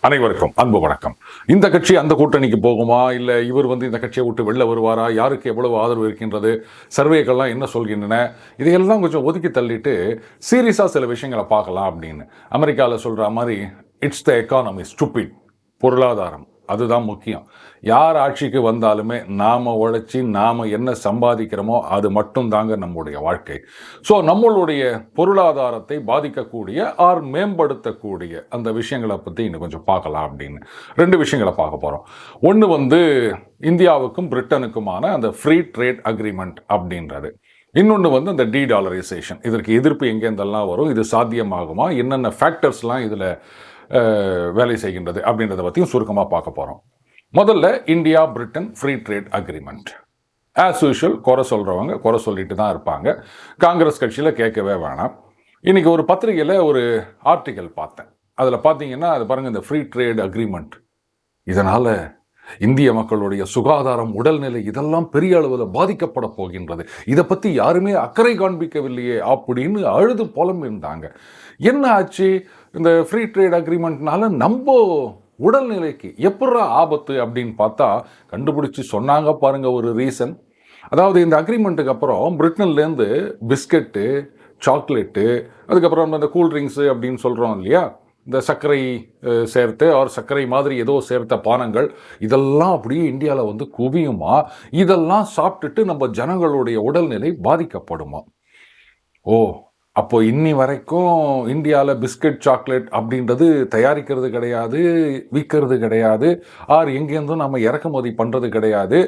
அனைவருக்கும் அன்பு வணக்கம். இந்த கட்சி அந்த கூட்டணிக்கு போகுமா? இல்லை இவர் வந்து இந்த கட்சியை விட்டு வெளில வருவாரா? யாருக்கு எவ்வளவு ஆதரவு இருக்கின்றது? சர்வேக்கள்லாம் என்ன சொல்கின்றன? இதையெல்லாம் கொஞ்சம் ஒதுக்கி தள்ளிட்டு சீரியஸாக சில விஷயங்களை பார்க்கலாம் அப்படின்னு. அமெரிக்காவில் சொல்கிற மாதிரி இட்ஸ் த எக்கானமி ஸ்டூபிட் பொருளாதாரம். அதுதான் முக்கியம். யார் ஆட்சிக்கு வந்தாலுமே நாம் உழைச்சி நாம் என்ன சம்பாதிக்கிறோமோ அது மட்டும் தாங்க நம்முடைய வாழ்க்கை. ஸோ நம்மளுடைய பொருளாதாரத்தை பாதிக்கக்கூடிய ஆர் மேம்படுத்தக்கூடிய அந்த விஷயங்களை பற்றி இன்னும் கொஞ்சம் பார்க்கலாம் அப்படின்னு. ரெண்டு விஷயங்களை பார்க்க போகிறோம் ஒன்று வந்து இந்தியாவுக்கும் பிரிட்டனுக்குமான அந்த ஃப்ரீ ட்ரேட் அக்ரிமெண்ட் அப்படின்றது. இன்னொன்று வந்து அந்த டி டாலரைசேஷன் இதற்கு எதிர்ப்பு எங்கேருந்தெல்லாம் வரும்? இது சாத்தியமாகுமா? என்னென்ன ஃபேக்டர்ஸ்லாம் இதில் வேலை செய்கின்றது அப்படின்றத பற்றியும் சுருக்கமாக பார்க்க போகிறோம் முதல்ல India Britain free trade agreement as usual குறை சொல்கிறவங்க குறை சொல்லிட்டு தான் இருப்பாங்க. காங்கிரஸ் கட்சியில் கேட்கவே வேணாம். இன்றைக்கி ஒரு பத்திரிகையில் ஒரு ஆர்டிக்கல் பார்த்தேன். அதில் பார்த்தீங்கன்னா அது பாருங்கள் இந்த ஃப்ரீ ட்ரேட் அக்ரிமெண்ட் இதனால் இந்திய மக்களுடைய சுகாதாரம் உடல்நிலை இதெல்லாம் பெரிய அளவில் பாதிக்கப்பட போகின்றது. இதை பற்றி யாருமே அக்கறை காண்பிக்கவில்லையே அப்படின்னு அழுது புலம்பிருந்தாங்க என்ன ஆச்சு? இந்த ஃப்ரீ ட்ரேட் அக்ரிமெண்ட்னால நம்ம உடல்நிலைக்கு எப்படா ஆபத்து அப்படின்னு பார்த்தா கண்டுபிடிச்சி சொன்னாங்க பாருங்க ஒரு ரீசன். அதாவது இந்த அக்ரிமெண்ட்டுக்கு அப்புறம் பிரிட்டன்லேருந்து பிஸ்கட்டு சாக்லேட்டு அதுக்கப்புறம் இந்த கூல்ட்ரிங்க்ஸு அப்படின்னு சொல்கிறோம் இல்லையா? இந்த சர்க்கரை சேர்த்து ஆர் சர்க்கரை மாதிரி ஏதோ சேர்த்த பானங்கள் இதெல்லாம் அப்படியே இந்தியாவில் வந்து குவியுமா? இதெல்லாம் சாப்பிட்டுட்டு நம்ம ஜனங்களுடைய உடல்நிலை பாதிக்கப்படுமா? ஓ அப்போது இன்னி வரைக்கும் இந்தியாவில் பிஸ்கட் சாக்லேட் அப்படின்றது தயாரிக்கிறது கிடையாது விற்கிறது கிடையாது ஆர் எங்கேருந்தும் நம்ம இறக்குமதி பண்ணுறது கிடையாது.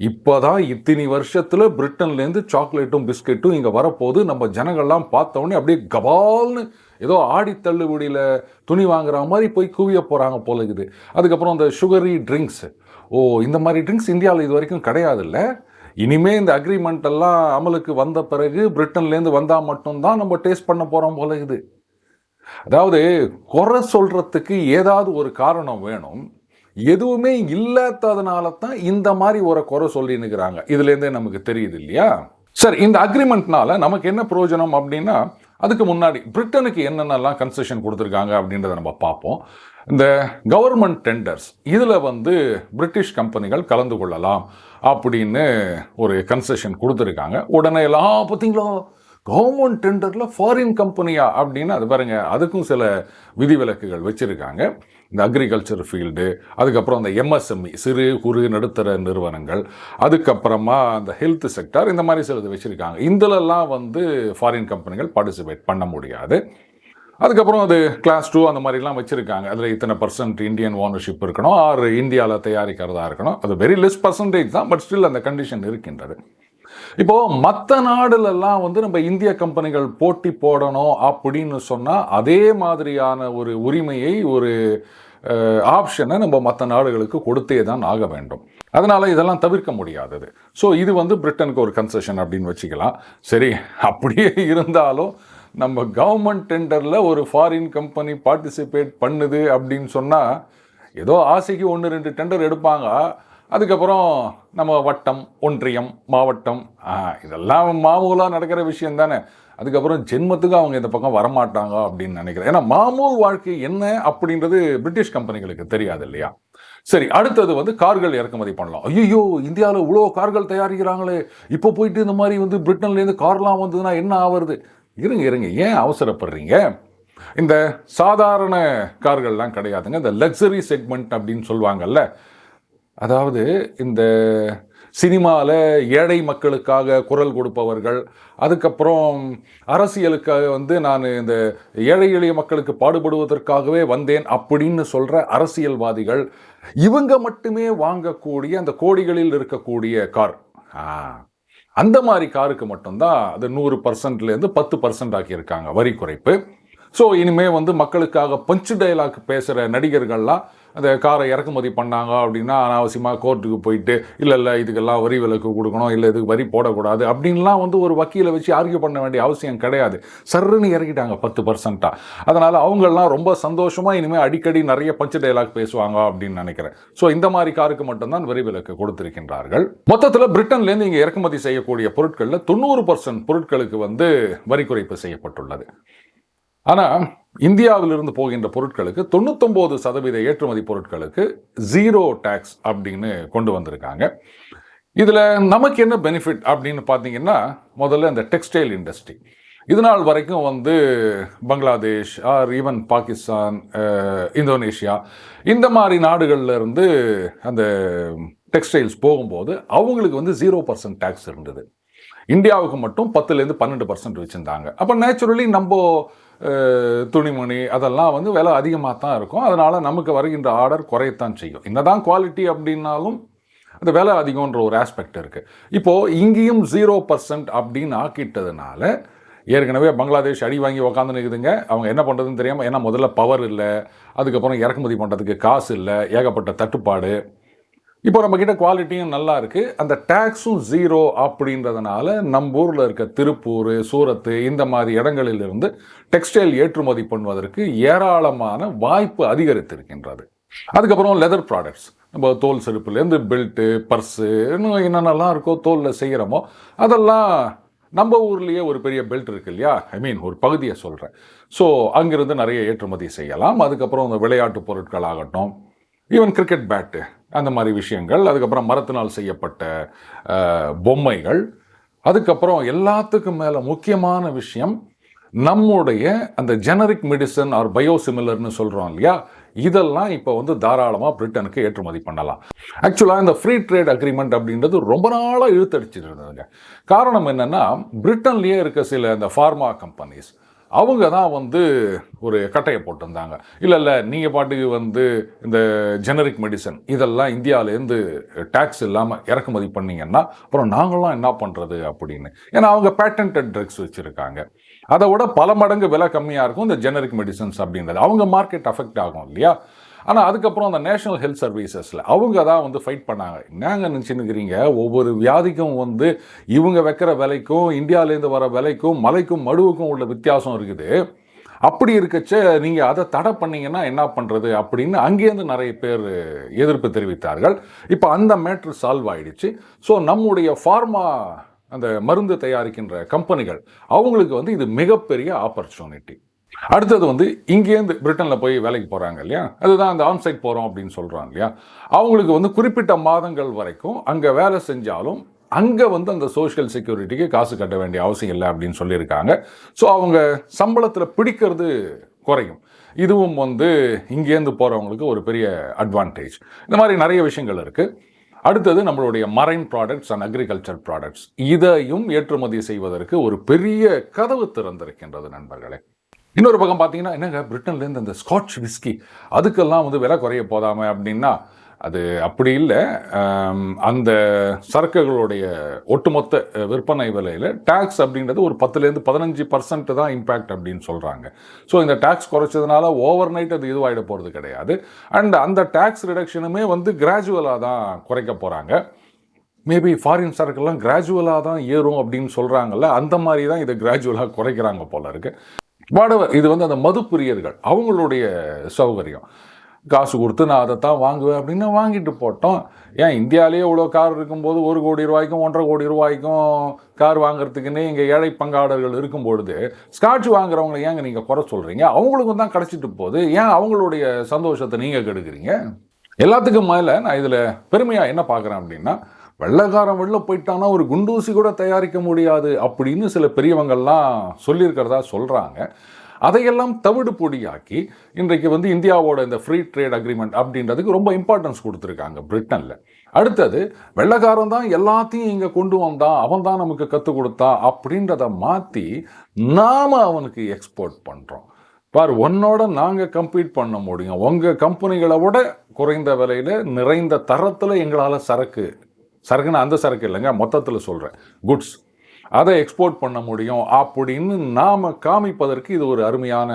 இப்போ தான் இத்தினி வருஷத்தில் பிரிட்டன்லேருந்து சாக்லேட்டும் பிஸ்கெட்டும் இங்கே வரப்போது நம்ம ஜனங்கள்லாம் பார்த்தோன்னே அப்படியே கபால்னு ஏதோ ஆடி தள்ளுபடியில் துணி வாங்குற மாதிரி போய் குவிய போகிறாங்க போல இருக்குது அதுக்கப்புறம் அந்த சுகரி ட்ரிங்க்ஸ் ஓ இந்த மாதிரி ட்ரிங்க்ஸ் இந்தியாவில் இது வரைக்கும் கிடையாதுல்ல? இனிமே இந்த அக்ரிமெண்ட் எல்லாம் அமலுக்கு வந்த பிறகு பிரிட்டன்லேருந்து வந்தால் மட்டும்தான் நம்ம டேஸ்ட் பண்ண போகிறோம் போல இது. அதாவது குறை சொல்கிறதுக்கு ஏதாவது ஒரு காரணம் வேணும். எதுவுமே இல்லாததுனால தான் இந்த மாதிரி ஒரு குறை சொல்லினுக்கிறாங்க இதுலேருந்தே நமக்கு தெரியுது இல்லையா? சரி இந்த அக்ரிமெண்ட்னால நமக்கு என்ன பிரயோஜனம் அப்படின்னா அதுக்கு முன்னாடி பிரிட்டனுக்கு என்னென்னலாம் கன்செஷன் கொடுத்துருக்காங்க அப்படின்றத நம்ம பார்ப்போம். இந்த கவர்மெண்ட் டெண்டர்ஸ் இதில் வந்து பிரிட்டிஷ் கம்பெனிகள் கலந்து கொள்ளலாம் அப்படின்னு ஒரு கன்செஷன் கொடுத்துருக்காங்க. உடனே எல்லாம் பார்த்தீங்களா? கவர்மெண்ட் டெண்டரில் ஃபாரின் கம்பெனியா அப்படின்னு அது பாருங்க அதுக்கும் சில விதிவிலக்குகள் வச்சுருக்காங்க. இந்த அக்ரிகல்ச்சர் ஃபீல்டு அதுக்கப்புறம் அந்த எம்எஸ்எம்இ சிறு குறு நடுத்தர நிறுவனங்கள் அதுக்கப்புறமா அந்த ஹெல்த் செக்டார் இந்த மாதிரி சிலது வச்சுருக்காங்க. இதிலெல்லாம் வந்து ஃபாரின் கம்பெனிகள் பார்ட்டிசிபேட் பண்ண முடியாது. அதுக்கப்புறம் அது கிளாஸ் டூ அந்த மாதிரிலாம் வச்சுருக்காங்க. அதில் இத்தனை பர்சன்ட் இந்தியன் ஓனர்ஷிப் இருக்கணும். ஆர் இந்தியாவில் தயாரிக்கிறதா இருக்கணும். அது வெரி லெஸ் பர்சன்டேஜ் தான் பட் ஸ்டில் அந்த கண்டிஷன் இருக்கின்றது. இப்போ மற்ற நாடுலெல்லாம் வந்து நம்ம இந்திய கம்பெனிகள் போட்டி போடணும் அப்படின்னு சொன்னால் அதே மாதிரியான ஒரு உரிமையை ஒரு ஆப்ஷனை நம்ம மற்ற நாடுகளுக்கு கொடுத்தே தான் ஆக வேண்டும். அதனால் இதெல்லாம் தவிர்க்க முடியாதது. ஸோ இது வந்து பிரிட்டனுக்கு ஒரு கன்செஷன் அப்படின்னு வச்சுக்கலாம். சரி அப்படியே இருந்தாலும் நம்ம கவர்மெண்ட் டெண்டரில் ஒரு ஃபாரின் கம்பெனி பார்ட்டிசிபேட் பண்ணுது அப்படின்னு சொன்னால் ஏதோ ஆசைக்கு ஒன்று ரெண்டு டெண்டர் எடுப்பாங்க. அதுக்கப்புறம் நம்ம வட்டம் ஒன்றியம் மாவட்டம் இதெல்லாம் மாமூலாக நடக்கிற விஷயம் தானே. அதுக்கப்புறம் ஜென்மத்துக்கு அவங்க இந்த பக்கம் வரமாட்டாங்க அப்படின்னு நினைக்கிறேன். ஏன்னா மாமூல் வாழ்க்கை என்ன அப்படின்றது பிரிட்டிஷ் கம்பெனிகளுக்கு தெரியாது இல்லையா? சரி அடுத்தது வந்து கார்கள் இறக்குமதி பண்ணலாம். ஐயோ இந்தியாவில் இவ்வளோ கார்கள் தயாரிக்கிறாங்களே. இப்போ போயிட்டு இந்த மாதிரி வந்து பிரிட்டன்லேருந்து கார்லாம் வந்ததுன்னா என்ன ஆவறது? இருங்க இருங்க. ஏன் அவசரப்படுறீங்க? இந்த சாதாரண கார்கள்லாம் கிடையாதுங்க. இந்த லக்ஸரி செக்மெண்ட் அப்படின்னு சொல்லுவாங்கல்ல. அதாவது இந்த சினிமாவில் ஏழை மக்களுக்காக குரல் கொடுப்பவர்கள் அதுக்கப்புறம் அரசியலுக்காக வந்து நான் இந்த ஏழை எளிய மக்களுக்கு பாடுபடுவதற்காகவே வந்தேன் அப்படின்னு சொல்கிற அரசியல்வாதிகள் இவங்க மட்டுமே வாங்கக்கூடிய அந்த கோடிகளில் இருக்கக்கூடிய கார். அந்த மாதிரி காருக்கு மட்டும்தான் அது நூறு பர்சன்ட்லேருந்து பத்து பர்சன்ட் ஆக்கியிருக்காங்க வரி குறைப்பு. ஸோ இனிமேல் வந்து மக்களுக்காக பஞ்சு டயலாக் பேசுகிற நடிகர்கள்லாம் அந்த காரை இறக்குமதி பண்ணாங்க அப்படின்னா அனாவசியமாக கோர்ட்டுக்கு போயிட்டு இல்லை இல்லை இதுக்கெல்லாம் வரி விலக்கு கொடுக்கணும் இல்லை இதுக்கு வரி போடக்கூடாது அப்படின்லாம் வந்து ஒரு வக்கீலை வச்சு ஆர்கியூ பண்ண வேண்டிய அவசியம் கிடையாது. சர்ருன்னு இறக்கிட்டாங்க பத்து பர்சன்ட்டாக அதனால் அவங்கெல்லாம் ரொம்ப சந்தோஷமாக இனிமேல் அடிக்கடி நிறைய பஞ்ச டைலாக் பேசுவாங்க அப்படின்னு நினைக்கிறேன். ஸோ இந்த மாதிரி காருக்கு மட்டும்தான் வரி விலக்கு கொடுத்திருக்கின்றார்கள். மொத்தத்தில் பிரிட்டன்லேருந்து இங்கே இறக்குமதி செய்யக்கூடிய பொருட்களில் தொண்ணூறு பர்சன்ட் பொருட்களுக்கு வந்து வரி குறைப்பு செய்யப்பட்டுள்ளது. ஆனால் இந்தியாவிலிருந்து போகின்ற பொருட்களுக்கு தொண்ணூத்தொம்பது சதவீத ஏற்றுமதி பொருட்களுக்கு ஜீரோ டேக்ஸ் அப்படின்னு கொண்டு வந்திருக்காங்க. இதில் நமக்கு என்ன பெனிஃபிட் அப்படின்னு பார்த்தீங்கன்னா முதல்ல இந்த டெக்ஸ்டைல் இண்டஸ்ட்ரி இது நாள் வரைக்கும் வந்து Bangladesh or even Pakistan Indonesia இந்த மாதிரி நாடுகளில் இருந்து அந்த டெக்ஸ்டைல்ஸ் போகும்போது அவங்களுக்கு வந்து ஜீரோ பர்சன்ட் டேக்ஸ் இருந்தது. இந்தியாவுக்கு மட்டும் பத்துலேருந்து பன்னெண்டு பர்சன்ட் வச்சுருந்தாங்க. அப்போ நேச்சுரலி நம்ம துணிமணி அதெல்லாம் வந்து விலை அதிகமாக தான் இருக்கும். அதனால் நமக்கு வருகின்ற ஆர்டர் குறையத்தான் செய்யும். என்னதான் குவாலிட்டி அப்படின்னாலும் அந்த விலை அதிகம்ன்ற ஒரு ஆஸ்பெக்ட் இருக்குது இப்போது இங்கேயும் ஜீரோ பர்சன்ட் அப்படின்னு ஆக்கிட்டதுனால ஏற்கனவே பங்களாதேஷ் அடி வாங்கி உக்காந்து நிற்குதுங்க அவங்க என்ன பண்ணுறதுன்னு தெரியாமல் ஏன்னா முதல்ல பவர் இல்லை அதுக்கப்புறம் இறக்குமதி பண்ணுறதுக்கு காசு இல்லை ஏகப்பட்ட தட்டுப்பாடு. இப்போ நம்மக்கிட்ட குவாலிட்டியும் நல்லா இருக்குது அந்த டேக்ஸும் ஜீரோ அப்படின்றதுனால நம்ம ஊரில் இருக்க திருப்பூர் சூரத்து இந்த மாதிரி இடங்களிலிருந்து டெக்ஸ்டைல் ஏற்றுமதி பண்ணுவதற்கு ஏராளமான வாய்ப்பு அதிகரித்திருக்கின்றது. அதுக்கப்புறம் லெதர் ப்ராடக்ட்ஸ் நம்ம தோல் செருப்புலேருந்து பெல்ட்டு பர்ஸு இன்னும் என்னென்னலாம் இருக்கோ தோலில் செய்கிறோமோ அதெல்லாம் நம்ம ஊர்லேயே ஒரு பெரிய பெல்ட் இருக்கு இல்லையா? ஐ மீன் ஒரு பகுதியை சொல்கிறேன் ஸோ அங்கேருந்து நிறைய ஏற்றுமதி செய்யலாம். அதுக்கப்புறம் இந்த விளையாட்டு பொருட்கள் ஆகட்டும். ஈவன் கிரிக்கெட் பேட்டு அந்த மாதிரி விஷயங்கள் அதுக்கப்புறம் மரத்தினால் செய்யப்பட்ட பொம்மைகள் அதுக்கப்புறம் எல்லாத்துக்கும் மேலே முக்கியமான விஷயம் நம்முடைய அந்த ஜெனரிக் மெடிசன் ஆர் பயோசிமிலர்னு சொல்கிறோம் இல்லையா? இதெல்லாம் இப்போ வந்து தாராளமாக பிரிட்டனுக்கு ஏற்றுமதி பண்ணலாம். ஆக்சுவலாக இந்த ஃப்ரீ ட்ரேட் அக்ரிமெண்ட் அப்படின்றது ரொம்ப நாளாக இழுத்தடிச்சிட்டு இருந்ததுங்க. காரணம் என்னென்னா பிரிட்டன்லேயே இருக்க சில இந்த ஃபார்மா கம்பெனிஸ் அவங்க தான் வந்து ஒரு கட்டையை போட்டிருந்தாங்க. இல்லை இல்லை நீங்கள் பாட்டுக்கு வந்து இந்த ஜெனரிக் மெடிசன் இதெல்லாம் இந்தியாவிலேருந்து டேக்ஸ் இல்லாமல் இறக்குமதி பண்ணீங்கன்னா அப்புறம் நாங்களாம் என்ன பண்ணுறது அப்படின்னு. ஏன்னா அவங்க பேட்டன்ட் ட்ரக்ஸ் வச்சுருக்காங்க. அதை விட பல மடங்கு விலை கம்மியாக இருக்கும் இந்த ஜெனரிக் மெடிசன்ஸ் அப்படின்றது அவங்க மார்க்கெட் அஃபெக்ட் ஆகும் இல்லையா? ஆனால் அதுக்கப்புறம் அந்த நேஷனல் ஹெல்த் சர்வீசஸில் அவங்க தான் வந்து ஃபைட் பண்ணாங்க. என்னங்க நினச்சின்னுக்கிறீங்க? ஒவ்வொரு வியாதிக்கும் வந்து இவங்க வைக்கிற விலைக்கும் இந்தியாவிலேருந்து வர விலைக்கும் மலைக்கும் மடுவுக்கும் உள்ள வித்தியாசம் இருக்குது. அப்படி இருக்கச்ச நீங்கள் அதை தடை பண்ணீங்கன்னா என்ன பண்ணுறது அப்படின்னு அங்கேருந்து நிறைய பேர் எதிர்ப்பு தெரிவித்தார்கள். இப்போ அந்த மேட்ரு சால்வ் ஆகிடுச்சு ஸோ நம்முடைய ஃபார்மா அந்த மருந்து தயாரிக்கின்ற கம்பெனிகள் அவங்களுக்கு வந்து இது மிகப்பெரிய ஆப்பர்ச்சுனிட்டி அடுத்தது வந்து இங்கேருந்து பிரிட்டனில் போய் வேலைக்கு போகிறாங்க இல்லையா? அதுதான் அந்த ஆன்சைட் போகிறோம் அப்படின்னு சொல்கிறாங்க இல்லையா? அவங்களுக்கு வந்து குறிப்பிட்ட மாதங்கள் வரைக்கும் அங்கே வேலை செஞ்சாலும் அங்கே வந்து அந்த சோஷியல் செக்யூரிட்டிக்கு காசு கட்ட வேண்டிய அவசியம் இல்லை அப்படின்னு சொல்லியிருக்காங்க. ஸோ அவங்க சம்பளத்தில் பிடிக்கிறது குறையும். இதுவும் வந்து இங்கேருந்து போகிறவங்களுக்கு ஒரு பெரிய அட்வான்டேஜ் இந்த மாதிரி நிறைய விஷயங்கள் இருக்குது அடுத்தது நம்மளுடைய marine products and agriculture products இதையும் ஏற்றுமதி செய்வதற்கு ஒரு பெரிய கதவு திறந்திருக்கின்றது நண்பர்களே. இன்னொரு பக்கம் பார்த்தீங்கன்னா என்னங்க பிரிட்டன்லேருந்து அந்த ஸ்காட்ச் விஸ்கி அதுக்கெல்லாம் வந்து விலை குறைய போதாம அப்படின்னா அது அப்படி இல்லை. அந்த சரக்குகளுடைய ஒட்டுமொத்த விற்பனை விலையில் டேக்ஸ் அப்படின்றது ஒரு பத்துலேருந்து பதினஞ்சு பர்சன்ட் தான் இம்பேக்ட் அப்படின்னு சொல்கிறாங்க ஸோ இந்த டேக்ஸ் குறைச்சதுனால ஓவர் நைட் அது இதுவாகிட போகிறது கிடையாது. அண்ட் அந்த டேக்ஸ் ரிடக்ஷனுமே வந்து கிராஜுவலாக தான் குறைக்க போகிறாங்க மேபி ஃபாரின் சரக்குலாம் கிராஜுவலாக தான் ஏறும் அப்படின்னு சொல்கிறாங்கல்ல அந்த மாதிரி தான் இதை கிராஜுவலாக குறைக்கிறாங்க போல இருக்குது வாடவர் இது வந்து அந்த மது பிரியர்கள் அவங்களுடைய சௌகரியம். காசு கொடுத்து நான் அதை தான் வாங்குவேன் அப்படின்னு வாங்கிட்டு போட்டோம். ஏன் இந்தியாவிலேயே இவ்வளோ கார் இருக்கும்போது ஒரு கோடி ரூபாய்க்கும் ஒன்றரை கோடி ரூபாய்க்கும் கார் வாங்குறதுக்குன்னே இங்கே ஏழை பங்காளர்கள் இருக்கும்பொழுது ஸ்காட்ச் வாங்குறவங்களை ஏங்க நீங்கள் குறை சொல்கிறீங்க அவங்களுக்கும் தான் கிடச்சிட்டு போகுது. ஏன் அவங்களுடைய சந்தோஷத்தை நீங்கள் கெடுக்குறீங்க? எல்லாத்துக்கும் மேலே நான் இதில் பெருமையாக என்ன பார்க்குறேன் அப்படின்னா வெள்ளக்காரன் வெளில போயிட்டானா ஒரு குண்டூசி கூட தயாரிக்க முடியாது அப்படின்னு சில பெரியவங்கள்லாம் சொல்லியிருக்கிறதா சொல்கிறாங்க அதையெல்லாம் தவிடு பொடியாக்கி இன்றைக்கு வந்து இந்தியாவோட இந்த ஃப்ரீ ட்ரேட் அக்ரிமெண்ட் அப்படின்றதுக்கு ரொம்ப இம்பார்ட்டன்ஸ் கொடுத்துருக்காங்க பிரிட்டனில். அடுத்தது வெள்ளக்காரன் தான் எல்லாத்தையும் இங்கே கொண்டு வந்தான் அவன் தான் நமக்கு கற்றுக் கொடுத்தான் அப்படின்றத மாற்றி நாம் அவனுக்கு எக்ஸ்போர்ட் பண்ணுறோம் பார் உன்னோட நாங்கள் கம்ப்ளீட் பண்ண முடியும். உங்கள் கம்பெனிகளை விட குறைந்த விலையில் நிறைந்த தரத்தில் எங்களால் சரக்கு சரக்குன்னு அந்த சரக்கு இல்லைங்க மொத்தத்தில் சொல்கிறேன் குட்ஸ் அதை எக்ஸ்போர்ட் பண்ண முடியும் அப்படின்னு நாம் காமிப்பதற்கு இது ஒரு அருமையான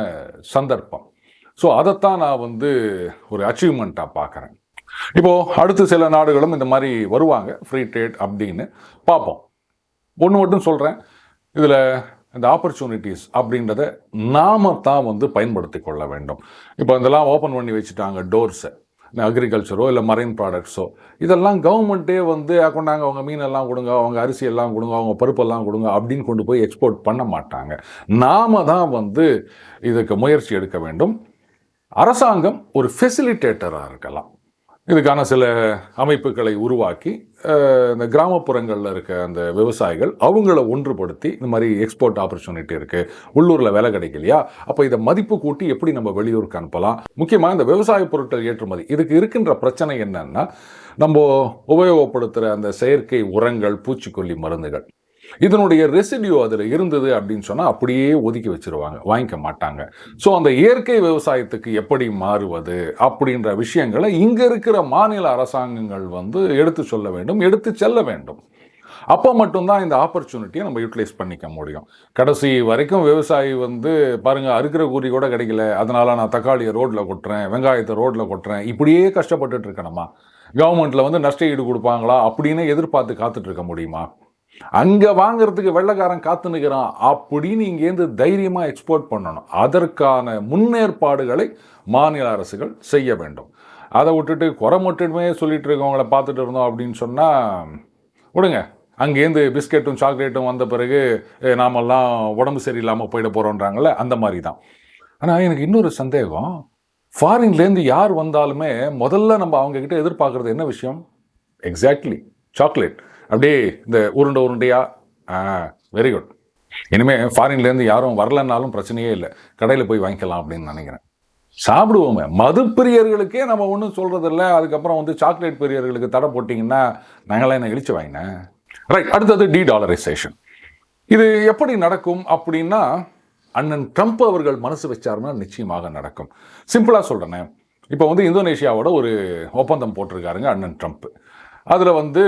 சந்தர்ப்பம். ஸோ அதைத்தான் நான் வந்து ஒரு அச்சீவ்மெண்ட்டாக பார்க்குறேன். இப்போது அடுத்து சில நாடுகளும் இந்த மாதிரி வருவாங்க ஃப்ரீ ட்ரேட் அப்படின்னு. பார்ப்போம். ஒன்று மட்டும் சொல்கிறேன் இதில் இந்த ஆப்பர்ச்சுனிட்டிஸ் அப்படின்றத நாம தான் வந்து பயன்படுத்தி கொள்ள வேண்டும். இப்போ இதெல்லாம் ஓப்பன் பண்ணி வச்சுட்டாங்க டோர்ஸை அக்ரிகல்ச்சரோ இல்லை மரைன் ப்ராடக்ட்ஸோ இதெல்லாம் கவர்மெண்ட்டே வந்து கொண்டாங்க அவங்க மீனெல்லாம் கொடுங்க அவங்க அரிசி எல்லாம் கொடுங்க அவங்க பருப்பெல்லாம் கொடுங்க அப்படின்னு கொண்டு போய் எக்ஸ்போர்ட் பண்ண மாட்டாங்க. நாம தான் வந்து இதுக்கு முயற்சி எடுக்க வேண்டும். அரசாங்கம் ஒரு ஃபெசிலிட்டேட்டராக இருக்கலாம். இதுக்கான சில அமைப்புகளை உருவாக்கி இந்த கிராமப்புறங்களில் இருக்க அந்த விவசாயிகள் அவங்கள ஒன்றுபடுத்தி இந்த மாதிரி எக்ஸ்போர்ட் ஆப்பர்ச்சுனிட்டி இருக்குது உள்ளூரில் வேலை கிடைக்கலையா? அப்போ இதை மதிப்பு கூட்டி எப்படி நம்ம வெளியூருக்கு அனுப்பலாம்? முக்கியமாக இந்த விவசாய பொருட்கள் ஏற்றுமதி. இதுக்கு இருக்கின்ற பிரச்சனை என்னன்னா நம்ம உபயோகப்படுத்துகிற அந்த செயற்கை உரங்கள் பூச்சிக்கொல்லி மருந்துகள். இதனுடைய ரெசிடியூ அதில் இருந்தது அப்படின்னு சொன்னால் அப்படியே ஒதுக்கி வச்சிருவாங்க. வாங்கிக்க மாட்டாங்க. ஸோ அந்த இயற்கை விவசாயத்துக்கு எப்படி மாறுவது அப்படின்ற விஷயங்களை இங்கே இருக்கிற மாநில அரசாங்கங்கள் வந்து எடுத்து சொல்ல வேண்டும் எடுத்து செல்ல வேண்டும். அப்போ மட்டும்தான் இந்த ஆப்பர்ச்சுனிட்டியை நம்ம யூட்டிலைஸ் பண்ணிக்க முடியும். கடைசி வரைக்கும் விவசாயி வந்து பாருங்க அறுக்கிற கூலி கூட கிடைக்கல. அதனால் நான் தக்காளியை ரோட்டில் கொட்டுறேன் வெங்காயத்தை ரோட்டில் கொட்டுறேன். இப்படியே கஷ்டப்பட்டுட்டு இருக்கணுமா? வந்து நஷ்ட ஈடு கொடுப்பாங்களா அப்படின்னு எதிர்பார்த்து காத்துட்ருக்க முடியுமா? அங்கே வாங்குறதுக்கு வெள்ளைக்காரன் காத்து நிற்கிறான் அப்படின்னு இங்கேருந்து தைரியமாக எக்ஸ்போர்ட் பண்ணணும். அதற்கான முன்னேற்பாடுகளை மாநில அரசுகள் செய்ய வேண்டும். அதை விட்டுட்டு குறை மட்டுமே சொல்லிட்டு இருக்கவங்கள பார்த்துட்டு இருந்தோம் அப்படின்னு சொன்னால் விடுங்க. அங்கேருந்து பிஸ்கெட்டும் சாக்லேட்டும் வந்த பிறகு நாமெல்லாம் உடம்பு சரியில்லாமல் போயிட போகிறோன்றாங்கள அந்த மாதிரி தான் ஆனால் எனக்கு இன்னொரு சந்தேகம். ஃபாரின்லேருந்து யார் வந்தாலுமே முதல்ல நம்ம அவங்கக்கிட்ட எதிர்பார்க்குறது என்ன விஷயம்? எக்ஸாக்ட்லி சாக்லேட் அப்படியே இந்த உருண்டை உருண்டையா? ஆ வெரி குட் இனிமேல் ஃபாரின்லேருந்து யாரும் வரலன்னாலும் பிரச்சனையே இல்லை. கடையில் போய் வாங்கிக்கலாம் அப்படின்னு நினைக்கிறேன். சாப்பிடுவோமே. மது பிரியர்களுக்கே நம்ம ஒன்றும் சொல்கிறதில்ல அதுக்கப்புறம் வந்து சாக்லேட் பிரியர்களுக்கு தடை போட்டிங்கன்னா நாங்களாம் என்ன இழிச்சு வாங்கினேன்? ரைட் அடுத்தது டி டாலரைசேஷன் இது எப்படி நடக்கும் அப்படின்னா அண்ணன் ட்ரம்ப் அவர்கள் மனசு வச்சாருன்னா நிச்சயமாக நடக்கும். சிம்பிளாக சொல்கிறேனே இப்போ வந்து இந்தோனேஷியாவோட ஒரு ஒப்பந்தம் போட்டிருக்காருங்க அண்ணன் ட்ரம்ப் அதில் வந்து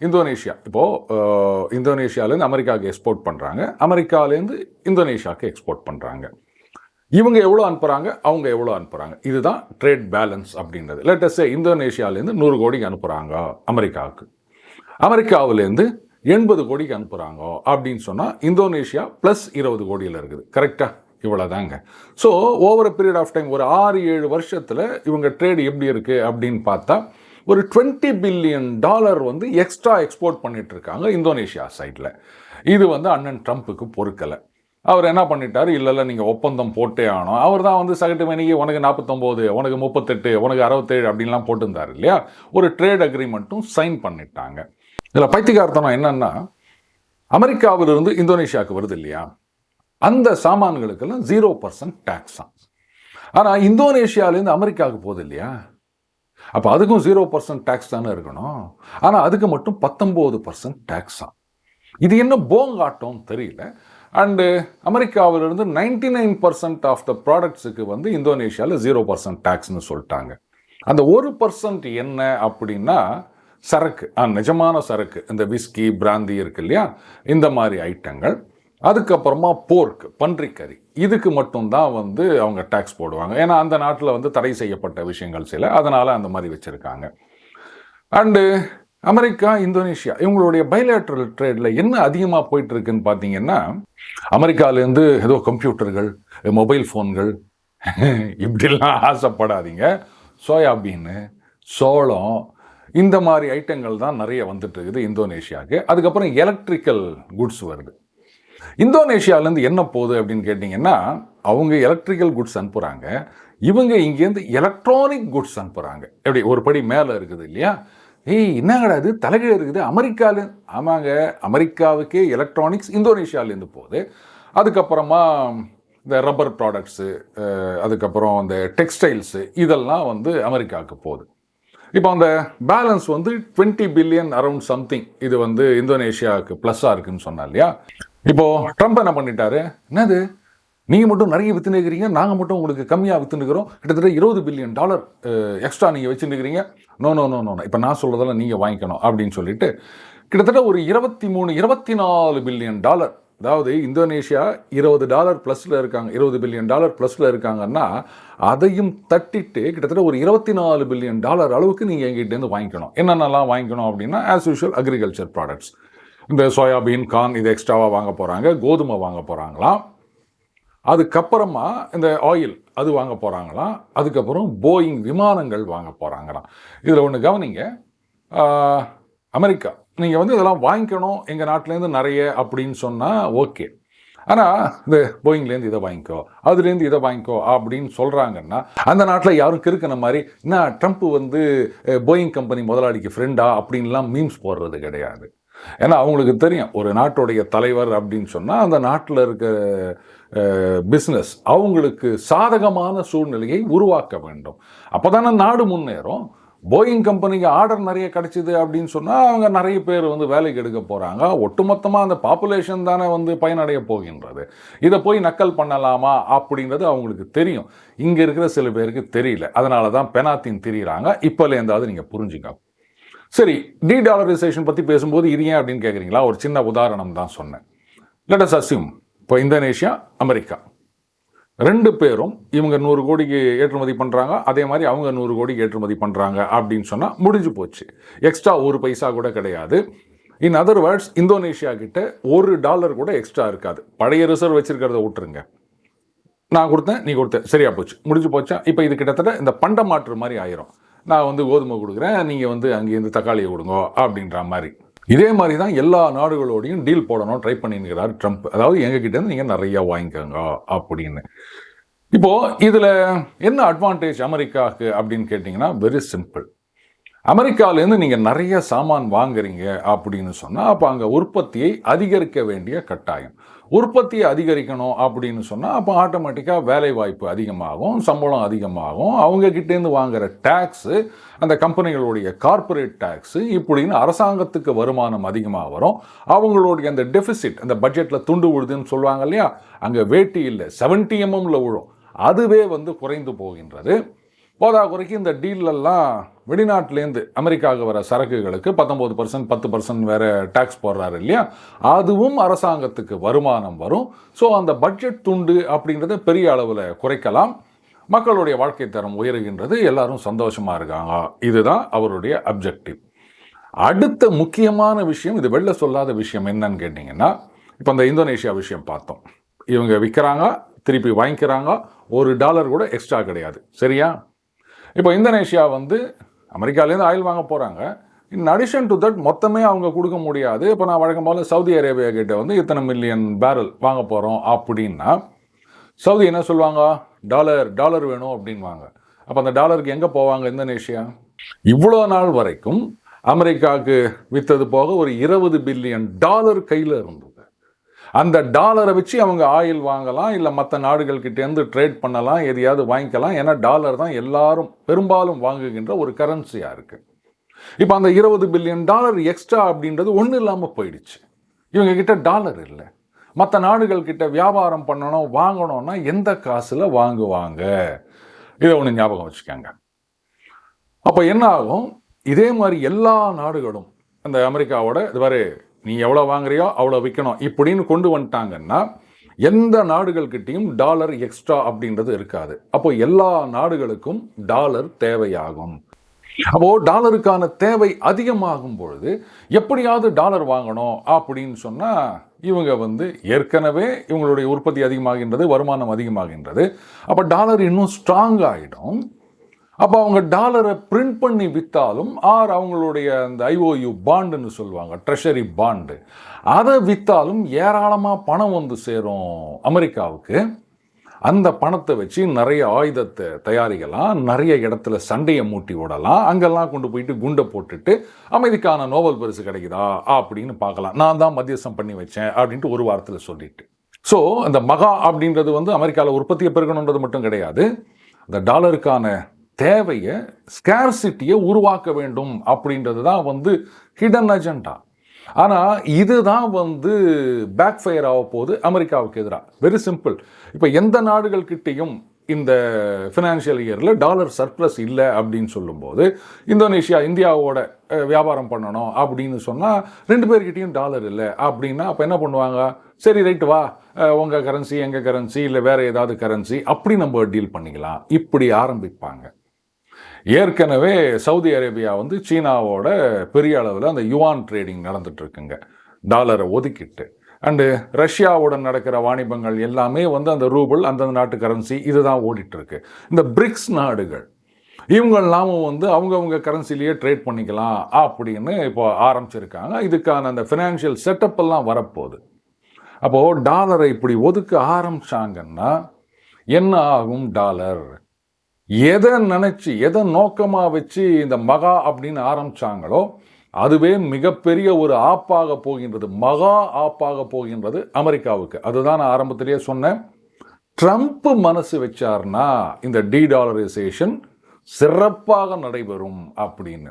இந்தோனேஷியா. இப்போது இந்தோனேஷியாவிலேருந்து அமெரிக்காவுக்கு எக்ஸ்போர்ட் பண்ணுறாங்க அமெரிக்காவிலேருந்து இந்தோனேஷியாவுக்கு எக்ஸ்போர்ட் பண்ணுறாங்க இவங்க எவ்வளோ அனுப்புகிறாங்க அவங்க எவ்வளோ அனுப்புகிறாங்க இதுதான் ட்ரேட் பேலன்ஸ் அப்படின்றது. லேட்டஸ்டே இந்தோனேஷியாவிலேருந்து நூறு கோடிக்கு அனுப்புகிறாங்க அமெரிக்காவுக்கு. அமெரிக்காவிலேருந்து எண்பது கோடிக்கு அனுப்புகிறாங்க அப்படின்னு சொன்னால் இந்தோனேஷியா ப்ளஸ் இருபது கோடியில் இருக்குது. கரெக்டாக இவ்வளோதாங்க so over period of time ஒரு ஆறு ஏழு வருஷத்தில் இவங்க ட்ரேடு எப்படி இருக்குது அப்படின்னு பார்த்தா ஒரு டுவெண்ட்டி பில்லியன் டாலர் வந்து எக்ஸ்ட்ரா எக்ஸ்போர்ட் பண்ணிட்டு இருக்காங்க இந்தோனேஷியா சைடில். இது வந்து அண்ணன் ட்ரம்ப்புக்கு பொறுக்கலை. அவர் என்ன பண்ணிட்டாரு? இல்லை இல்லை நீங்கள் ஒப்பந்தம் போட்டே ஆனோம் அவர் தான் வந்து சகட்டு மணிக்கு உனக்கு நாற்பத்தொம்போது உனக்கு முப்பத்தெட்டு உனக்கு அறுபத்தேழு அப்படின்லாம் போட்டிருந்தார் இல்லையா? ஒரு ட்ரேட் அக்ரிமெண்ட்டும் சைன் பண்ணிட்டாங்க. இதில் பைத்தியகார்த்தனம் என்னென்னா அமெரிக்காவிலிருந்து இந்தோனேஷியாவுக்கு வருது இல்லையா? அந்த சாமான்களுக்கெல்லாம் ஜீரோ பர்சன்ட் டேக்ஸ் தான் ஆனால் இந்தோனேஷியாவிலேருந்து அமெரிக்காவுக்கு போகுது இல்லையா? அப்போ அதுக்கும் ஜீரோ பர்சன்ட் டேக்ஸ் தானே இருக்கணும். ஆனால் அதுக்கு மட்டும் பத்தொம்போது பர்சன்ட் டேக்ஸ் தான் இது என்ன போங்காட்டம் தெரியல. அண்டு அமெரிக்காவிலிருந்து ninety nine percent of the ப்ராடக்ட்ஸுக்கு வந்து இந்தோனேஷியாவில் ஜீரோ பர்சன்ட் டேக்ஸ்னு சொல்லிட்டாங்க. அந்த ஒரு பர்சன்ட் என்ன அப்படின்னா சரக்கு. நிஜமான சரக்கு. இந்த விஸ்கி பிராந்தி இருக்கு இல்லையா? இந்த மாதிரி ஐட்டங்கள் அதுக்கப்புறமா போர்க் பன்றிக்கறி. இதுக்கு மட்டும்தான் வந்து அவங்க டேக்ஸ் போடுவாங்க. ஏன்னா அந்த நாட்டில் வந்து தடை செய்யப்பட்ட விஷயங்கள் சில. அதனால் அந்த மாதிரி வச்சுருக்காங்க. அண்டு அமெரிக்கா இந்தோனேஷியா இவங்களுடைய பைலேட்ரல் ட்ரேடில் என்ன அதிகமாக போயிட்டுருக்குன்னு பார்த்தீங்கன்னா அமெரிக்காவிலேருந்து ஏதோ கம்ப்யூட்டர்கள் மொபைல் ஃபோன்கள் இப்படிலாம் ஆசைப்படாதீங்க. சோயாபீனு சோளம் இந்த மாதிரி ஐட்டங்கள் தான் நிறைய வந்துட்டு இருக்குது இந்தோனேஷியாவுக்கு. அதுக்கப்புறம் எலக்ட்ரிக்கல் குட்ஸ் வருது. இந்தோனேஷியாவிலேருந்து என்ன போகுது அப்படின்னு கேட்டிங்கன்னா அவங்க எலக்ட்ரிக்கல் குட்ஸ் அனுப்புகிறாங்க இவங்க இங்கேருந்து எலக்ட்ரானிக் குட்ஸ் அனுப்புகிறாங்க எப்படி? ஒரு படி மேலே இருக்குது இல்லையா? ஏய் என்னங்கடா இது? தலைகீழ இருக்குது. அமெரிக்கால ஆமாங்க. அமெரிக்காவுக்கே எலக்ட்ரானிக்ஸ் இந்தோனேஷியாவிலேருந்து போகுது. அதுக்கப்புறமா இந்த ரப்பர் ப்ராடக்ட்ஸு அதுக்கப்புறம் இந்த டெக்ஸ்டைல்ஸு இதெல்லாம் வந்து அமெரிக்காவுக்கு போகுது. இப்போ அந்த பேலன்ஸ் வந்து டுவெண்ட்டி பில்லியன் அரௌண்ட் சம்திங் இது வந்து இந்தோனேஷியாவுக்கு ப்ளஸ்ஸாக இருக்குன்னு சொன்னா இல்லையா? இப்போ ட்ரம்ப் என்ன பண்ணிட்டாரு? என்னது? நீங்கள் மட்டும் நிறைய வித்துனுக்கிறீங்க நாங்கள் மட்டும் உங்களுக்கு கம்மியாக வித்துனுக்கிறோம் கிட்டத்தட்ட இருபது பில்லியன் டாலர் எக்ஸ்ட்ரா நீங்கள் வச்சுருக்கிறீங்க நோ நோ நோ நோ இப்போ நான் சொல்கிறதெல்லாம் நீங்கள் வாங்கிக்கணும் அப்படின்னு சொல்லிட்டு கிட்டத்தட்ட ஒரு இருபத்தி மூணு இருபத்தி நாலு பில்லியன் டாலர் அதாவது இந்தோனேஷியா இருபது டாலர் ப்ளஸில் இருக்காங்க இருபது பில்லியன் டாலர் ப்ளஸில் இருக்காங்கன்னா அதையும் தட்டிட்டு கிட்டத்தட்ட ஒரு இருபத்தி நாலு பில்லியன் டாலர் அளவுக்கு நீங்கள் எங்கிட்டேருந்து வாங்கிக்கணும். என்னென்னலாம் வாங்கிக்கணும் அப்படின்னா ஆஸ் யூஷுவல் அக்ரிகல்ச்சர் ப்ராடக்ட்ஸ் இந்த சோயாபீன் கார்ன் இது எக்ஸ்ட்ராவாக வாங்க போகிறாங்க கோதுமை வாங்க போகிறாங்களாம் அதுக்கப்புறமா இந்த ஆயில் அது வாங்க போகிறாங்களாம் அதுக்கப்புறம் போயிங் விமானங்கள் வாங்க போகிறாங்களாம் இதில் ஒன்று கவனிங்க. அமெரிக்கா. நீங்கள் வந்து இதெல்லாம் வாங்கிக்கணும். எங்கள் நாட்டிலேருந்து நிறைய அப்படின்னு சொன்னால் ஓகே. ஆனால் இந்த போயிங்லேருந்து இதை வாங்கிக்கோ அதுலேருந்து இதை வாங்கிக்கோ அப்படின்னு சொல்கிறாங்கன்னா அந்த நாட்டில் யாரும் கிறுக்கின மாதிரி என்ன ட்ரம்ப் வந்து போயிங் கம்பெனி முதலாளிக்கு ஃப்ரெண்டா அப்படின்லாம் மீம்ஸ் போடுறது கிடையாது. ஏன்னா அவங்களுக்கு தெரியும் ஒரு நாட்டுடைய தலைவர் அப்படின்னு சொன்னால் அந்த நாட்டில் இருக்க பிஸ்னஸ் அவங்களுக்கு சாதகமான சூழ்நிலையை உருவாக்க வேண்டும். அப்போ தானே நாடு முன்னேறும். போயிங் கம்பெனிக்கு ஆர்டர் நிறைய கிடைச்சிது அப்படின்னு சொன்னால் அவங்க நிறைய பேர் வந்து வேலைக்கு எடுக்க போகிறாங்க ஒட்டுமொத்தமாக அந்த பாப்புலேஷன் தானே வந்து பயனடைய போகின்றது. இதை போய் நக்கல் பண்ணலாமா அப்படின்றது அவங்களுக்கு தெரியும். இங்கே இருக்கிற சில பேருக்கு தெரியல. அதனால தான் பெனாத்தின் திரியிறாங்க. இப்போலேருந்தாவது நீங்கள் புரிஞ்சுங்க சரி டி டாலரைசேஷன் பற்றி பேசும்போது இது ஏன் அப்படின்னு கேட்குறீங்களா ஒரு சின்ன உதாரணம் தான் சொன்னேன். லெட் அஸ் இப்போ இந்தோனேஷியா அமெரிக்கா. ரெண்டு பேரும் இவங்க நூறு கோடிக்கு ஏற்றுமதி பண்ணுறாங்க அதே மாதிரி அவங்க நூறு கோடிக்கு ஏற்றுமதி பண்ணுறாங்க அப்படின்னு சொன்னால் முடிஞ்சு போச்சு. எக்ஸ்ட்ரா ஒரு பைசா கூட கிடையாது. இன் அதர் வேர்ட்ஸ் இந்தோனேஷியா கிட்ட ஒரு டாலர் கூட எக்ஸ்ட்ரா இருக்காது. பழைய ரிசர்வ் வச்சுருக்கிறத விட்டுருங்க. நான் கொடுத்தேன் நீ கொடுத்தேன் சரியா போச்சு. முடிஞ்சு போச்சா? இப்போ இது கிட்டத்தட்ட இந்த பண்ட மாற்று மாதிரி ஆயிரும். நான் வந்து கோதுமை கொடுக்குறேன் நீங்கள் வந்து அங்கேருந்து தக்காளியை கொடுங்க அப்படின்ற மாதிரி. இதே மாதிரி தான் எல்லா நாடுகளோடையும் டீல் போடணும் ட்ரை பண்ணிருக்கிறார் ட்ரம்ப். அதாவது எங்ககிட்டேருந்து நீங்கள் நிறையா வாங்கிக்கோங்க அப்படின்னு. இப்போது இதில் என்ன அட்வான்டேஜ் அமெரிக்காவுக்கு அப்படின்னு கேட்டிங்கன்னா வெரி சிம்பிள் அமெரிக்காவிலேருந்து நீங்கள் நிறைய சாமான் வாங்குறீங்க அப்படின்னு சொன்னால் அப்போ அங்கே உற்பத்தியை அதிகரிக்க வேண்டிய கட்டாயம். உற்பத்தியை அதிகரிக்கணும் அப்படின்னு சொன்னால் அப்போ ஆட்டோமேட்டிக்காக வேலை வாய்ப்பு அதிகமாகும் சம்பளம் அதிகமாகும். அவங்க கிட்டேருந்து டேக்ஸு அந்த கம்பெனிகளுடைய கார்ப்பரேட் டேக்ஸு இப்படின்னு அரசாங்கத்துக்கு வருமானம் அதிகமாக வரும். அவங்களுடைய அந்த டெஃபிசிட் அந்த பட்ஜெட்டில் துண்டு விழுதுன்னு சொல்லுவாங்க இல்லையா? அங்கே வேட்டி இல்லை செவன்டி எம்எம்ல விழும். அதுவே வந்து குறைந்து போகின்றது. போதாக்குறைக்கு இந்த டீல்லெல்லாம் வெளிநாட்டிலேருந்து அமெரிக்காவுக்கு வர சரக்குகளுக்கு பத்தொம்போது பர்சன்ட் பத்து பர்சன்ட் வேறு டேக்ஸ் போடுறாரு இல்லையா? அதுவும் அரசாங்கத்துக்கு வருமானம் வரும். ஸோ அந்த பட்ஜெட் துண்டு அப்படின்றத பெரிய அளவில் குறைக்கலாம். மக்களுடைய வாழ்க்கை தரம் உயருகின்றது. எல்லாரும் சந்தோஷமாக இருக்காங்க. இதுதான் அவருடைய அப்ஜெக்டிவ் அடுத்த முக்கியமான விஷயம் இது வெளில சொல்லாத விஷயம் என்னன்னு கேட்டிங்கன்னா இப்போ இந்த இந்தோனேஷியா விஷயம் பார்த்தோம். இவங்க விற்கிறாங்க திருப்பி வாங்கிக்கிறாங்க. ஒரு டாலர் கூட எக்ஸ்ட்ரா கிடையாது. சரியா? இப்போ இந்தோனேஷியா வந்து அமெரிக்காலேருந்து ஆயில் வாங்க போகிறாங்க இன் அடிஷன் டு தட் மொத்தமே அவங்க கொடுக்க முடியாது. இப்போ நான் வழக்கம் போல் சவுதி அரேபியா கிட்ட வந்து இத்தனை மில்லியன் பேரல் வாங்க போகிறோம் அப்படின்னா சவுதி என்ன சொல்லுவாங்க? டாலர் டாலர் வேணும் அப்படின்வாங்க. அப்போ அந்த டாலருக்கு எங்கே போவாங்க இந்தோனேஷியா? இவ்வளோ நாள் வரைக்கும் அமெரிக்காவுக்கு விற்றது போக ஒரு இருபது பில்லியன் டாலர் கையில் இருந்தது. அந்த டாலரை வச்சு அவங்க ஆயில் வாங்கலாம் இல்லை மற்ற நாடுகள்கிட்டேருந்து ட்ரேட் பண்ணலாம் எதையாவது வாங்கிக்கலாம். ஏன்னா டாலர் தான் எல்லாரும் பெரும்பாலும் வாங்குகின்ற ஒரு கரன்சியாக இருக்குது இப்போ அந்த இருபது பில்லியன் டாலர் எக்ஸ்ட்ரா அப்படின்றது ஒன்றும் இல்லாமல் போயிடுச்சு. இவங்க கிட்ட டாலர் இல்லை. மற்ற நாடுகள்கிட்ட வியாபாரம் பண்ணணும் வாங்கணும்னா எந்த காசில் வாங்குவாங்க? இதை ஒன்று ஞாபகம் வச்சுக்கோங்க. அப்போ என்ன ஆகும்? இதே மாதிரி எல்லா நாடுகளும் அந்த அமெரிக்காவோட இது மாதிரி நீ எவ்வளோ வாங்குறியோ அவ்வளோ விற்கணும் இப்படின்னு கொண்டு வந்துட்டாங்கன்னா எந்த நாடுகள்கிட்டையும் டாலர் எக்ஸ்ட்ரா அப்படின்றது இருக்காது. அப்போ எல்லா நாடுகளுக்கும் டாலர் தேவையாகும். அப்போ டாலருக்கான தேவை அதிகமாகும் பொழுது எப்படியாவது டாலர் வாங்கணும் அப்படின்னு சொன்னால் இவங்க வந்து ஏற்கனவே இவங்களுடைய உற்பத்தி அதிகமாகின்றது வருமானம் அதிகமாகின்றது. அப்போ டாலர் இன்னும் ஸ்ட்ராங் ஆகிடும் அப்போ அவங்க டாலரை பிரிண்ட் பண்ணி விற்றாலும் ஆர் அவங்களுடைய அந்த ஐஓயு பாண்டுன்னு சொல்லுவாங்க ட்ரெஷரி பாண்டு அதை விற்றாலும் ஏராளமாக பணம் வந்து சேரும் அமெரிக்காவுக்கு. அந்த பணத்தை வச்சு நிறைய ஆயுதத்தை தயாரிக்கலாம் நிறைய இடத்துல சண்டையை மூட்டி விடலாம் அங்கெல்லாம் கொண்டு போயிட்டு குண்டை போட்டுட்டு அமைதிக்கான நோபல் பரிசு கிடைக்குதா? அப்படின்னு பார்க்கலாம். நான் தான் மத்தியஸ்தம் பண்ணி வச்சேன் அப்படின்ட்டு ஒரு வாரத்தில் சொல்லிட்டு. ஸோ அந்த மகா அப்படின்றது வந்து அமெரிக்காவில் உற்பத்தியை பெருகணுன்றது மட்டும் கிடையாது. அந்த டாலருக்கான தேவையை ஸ்கேர்சிட்டியை உருவாக்க வேண்டும் அப்படின்றது தான் வந்து ஹிடன் அஜெண்டா ஆனால் இதுதான் வந்து பேக் ஃபயர் ஆக போகுது அமெரிக்காவுக்கு எதிராக வெரி சிம்பிள் இப்போ எந்த நாடுகள்கிட்டையும் இந்த ஃபினான்ஷியல் இயரில் டாலர் சர்ப்ளஸ் இல்லை அப்படின்னு சொல்லும்போது இந்தோனேஷியா இந்தியாவோட வியாபாரம் பண்ணணும் அப்படின்னு சொன்னால் ரெண்டு பேர்கிட்டையும் டாலர் இல்லை அப்படின்னா அப்போ என்ன பண்ணுவாங்க? சரி ரைட்டு வா. உங்கள் கரன்சி எங்கள் கரன்சி இல்லை வேறு ஏதாவது கரன்சி அப்படி நம்ம டீல் பண்ணிக்கலாம். இப்படி ஆரம்பிப்பாங்க. ஏற்கனவே சவுதி அரேபியா வந்து சீனாவோட பெரிய அளவில் அந்த யுவான் ட்ரேடிங் நடந்துட்டு இருக்குங்க டாலரை ஒதுக்கிட்டு. அண்டு ரஷ்யாவுடன் நடக்கிற வாணிபங்கள் எல்லாமே வந்து அந்த ரூபிள் அந்தந்த நாட்டு கரன்சி இதுதான் ஓடிட்டு இந்த பிரிக்ஸ் நாடுகள் இவங்கெல்லாம் வந்து அவங்கவுங்க கரன்சிலேயே ட்ரேட் பண்ணிக்கலாம் அப்படின்னு இப்போ ஆரம்பிச்சிருக்காங்க. இதுக்கான அந்த ஃபினான்ஷியல் செட்டப் எல்லாம் வரப்போகுது. அப்போது டாலரை இப்படி ஒதுக்க ஆரம்பிச்சாங்கன்னா என்ன ஆகும் டாலர்? எதை நினச்சி எதை நோக்கமாக வச்சு இந்த மகா அப்படின்னு ஆரம்பித்தாங்களோ அதுவே மிகப்பெரிய ஒரு ஆப்பாக போகின்றது. மகா ஆப்பாக போகின்றது அமெரிக்காவுக்கு. அதுதான் நான் ஆரம்பத்திலேயே சொன்னேன். ட்ரம்ப் மனசு வச்சார்னா இந்த டீடாலரைசேஷன் சிறப்பாக நடைபெறும் அப்படின்னு.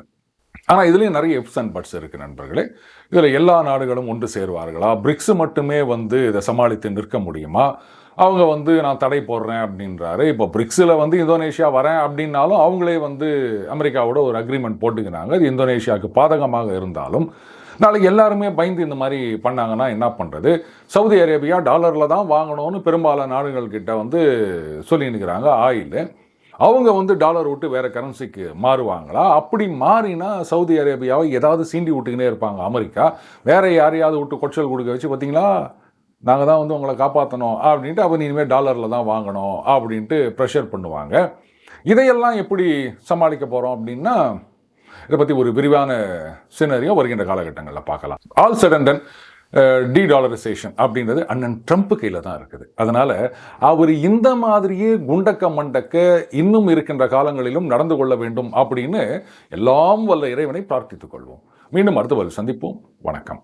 ஆனால் இதுலேயும் நிறைய எஃப்ஸ் அண்ட் பட்ஸ் இருக்குது நண்பர்களே. இதில் எல்லா நாடுகளும் ஒன்று சேருவார்களா? பிரிக்ஸ் மட்டுமே வந்து இதை சமாளித்து நிற்க முடியுமா? அவங்க வந்து நான் தடை போடுறேன் அப்படின்றாரு. இப்போ பிரிக்ஸில் வந்து இந்தோனேஷியா வரேன் அப்படின்னாலும் அவங்களே வந்து அமெரிக்காவோட ஒரு அக்ரிமெண்ட் போட்டுக்கிறாங்க. அது இந்தோனேஷியாவுக்கு பாதகமாக இருந்தாலும் நாளைக்கு எல்லாருமே பயந்து இந்த மாதிரி பண்ணாங்கன்னா என்ன பண்ணுறது சவுதி அரேபியா டாலரில் தான் வாங்கணும்னு பெரும்பாலான நாடுகள்கிட்ட வந்து சொல்லினுக்கிறாங்க ஆயில் அவங்க வந்து டாலர் விட்டு வேறு கரன்சிக்கு மாறுவாங்களா? அப்படி மாறினா சவுதி அரேபியாவை ஏதாவது சீண்டி விட்டுக்கினே இருப்பாங்க அமெரிக்கா. வேறு யாரையாவது விட்டு கொச்சல் கொடுக்க வச்சு பார்த்தீங்களா? நாங்கள் தான் வந்து உங்களை காப்பாற்றணும் அப்படின்ட்டு அப்போ இனிமேல் டாலரில் தான் வாங்கணும் அப்படின்ட்டு ப்ரெஷர் பண்ணுவாங்க. இதையெல்லாம் எப்படி சமாளிக்க போகிறோம் அப்படின்னா இதை பற்றி ஒரு விரிவான சினரியும் வருகின்ற காலகட்டங்களில் பார்க்கலாம். ஆல் சடன்டன் டி டாலரைசேஷன் அப்படின்றது அண்ணன் ட்ரம்ப் கையில் தான் இருக்குது. அதனால் அவர் இந்த மாதிரியே குண்டக்க மண்டக்க இன்னும் இருக்கின்ற காலங்களிலும் நடந்து கொள்ள வேண்டும் அப்படின்னு எல்லாம் வல்ல இறைவனை பிரார்த்தித்துக் கொள்வோம். மீண்டும் அடுத்த வரை சந்திப்போம். வணக்கம்.